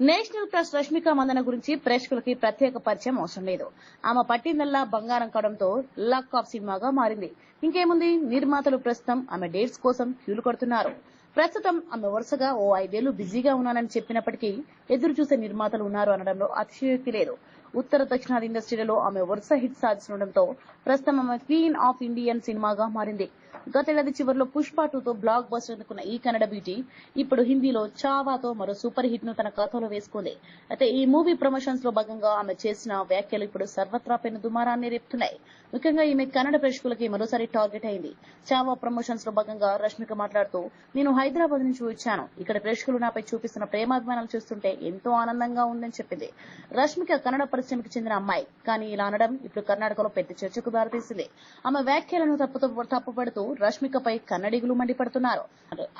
National press Rashmika Mandanna గురించి ప్రేక్షకులకి ప్రత్యేక పరిచయం అవసరం లేదు. ఆమె పట్టిందల్లా బంగారం కావడంతో లక్ ఆఫ్ సినిమాగా మారింది. ఇంకేముంది? నిర్మాతలు ప్రస్తుతం ఆమె డేట్స్ కోసం క్యూలు కొడుతున్నారు. ప్రస్తుతం ఆమె వరుసగా ఓ ఐదేళ్ళు బిజీగా ఉన్నానని చెప్పినప్పటికీ ఎదురు చూసే నిర్మాతలు ఉన్నారు అనడంలో అతిశయోక్తి లేదు. ఉత్తర దక్షిణాది ఇండస్ట్రీలలో ఆమె వరుస హిట్ సాధిస్తుండటంతో ప్రస్తుతం ఆమె క్వీన్ ఆఫ్ ఇండియన్ సినిమాగా మారింది. గతేడాది చివరిలో పుష్ప టూతో బ్లాక్ బస్టర్ అందుకున్న ఈ కన్నడ బ్యూటీ ఇప్పుడు హిందీలో చావాతో మరో సూపర్ హిట్ను తన ఖాతాలో వేసుకుంది. అయితే ఈ మూవీ ప్రమోషన్స్లో భాగంగా ఆమె చేసిన వ్యాఖ్యలు ఇప్పుడు సర్వత్రా పెను దుమారాన్ని రేపుతున్నాయి. ముఖ్యంగా ఈమె కన్నడ ప్రేక్షకులకి మరోసారి టార్గెట్ అయింది. చావా ప్రమోషన్స్లో భాగంగా రష్మిక మాట్లాడుతూ నేను హైదరాబాద్ నుంచి వచ్చాను. ఇక్కడ ప్రేక్షకులు నాపై చూపిస్తున్న ప్రేమాభిమానాలు చూస్తుంటే ఎంతో ఆనందంగా ఉందని చెప్పింది. రష్మిక కన్నడ పరిశ్రమకి చెందిన అమ్మాయి. కానీ ఇలా అనడం ఇప్పుడు కర్ణాటకలో పెద్ద చర్చకు దారితీసింది. ఆమె వ్యాఖ్యలను తప్పుతో తప్పుపడుతూ రష్మికపై కన్నడిగులు మండిపడుతున్నారు.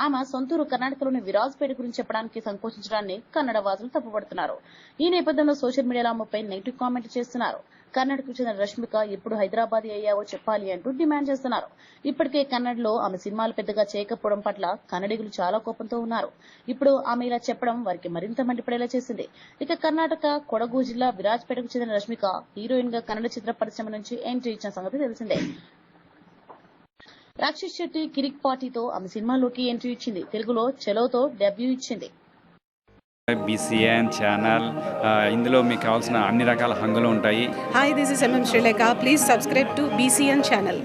ఆమె సొంతూరు కర్ణాటకలోని విరాజ్పేట గురించి చెప్పడానికి సంకోచించడాన్ని కన్నడ వాసులు తప్పుపడుతున్నారు. ఈ నేపథ్యంలో సోషల్ మీడియాలో ఆమెపై నెగిటివ్ కామెంట్ చేస్తున్నారు. కన్నడకు చెందిన రష్మిక ఎప్పుడు హైదరాబాద్ అయ్యావో చెప్పాలి అంటూ డిమాండ్ చేస్తున్నారు. ఇప్పటికే కన్నడలో ఆమె సినిమాలు పెద్దగా చేయకపోవడం పట్ల కన్నడ కన్నడిగులు చాలా కోపంతో ఉన్నారు. ఇప్పుడు ఆమె ఇలా చెప్పడం వారికి మరింత మండిపడేలా చేసింది. ఇక కర్ణాటక కొడగు జిల్లా విరాజ్పేటకు చెందిన రష్మిక హీరోయిన్గా కన్నడ చిత్ర పరిశ్రమ నుంచి ఎంట్రీ ఇచ్చిన సంగతి తెలిసిందే. రాక్షస్ శెట్టి కిరిక్ పార్టీతో ఆమె సినిమాలోకి ఎంట్రీ ఇచ్చింది. తెలుగులో చెలోతో డెబ్యూ ఇచ్చింది. బీసీఎన్ ఛానల్ ఇందులో మీకు కావాల్సిన అన్ని రకాల హంగులు ఉంటాయి. This is MM Sri Lanka. Please subscribe to BCN channel.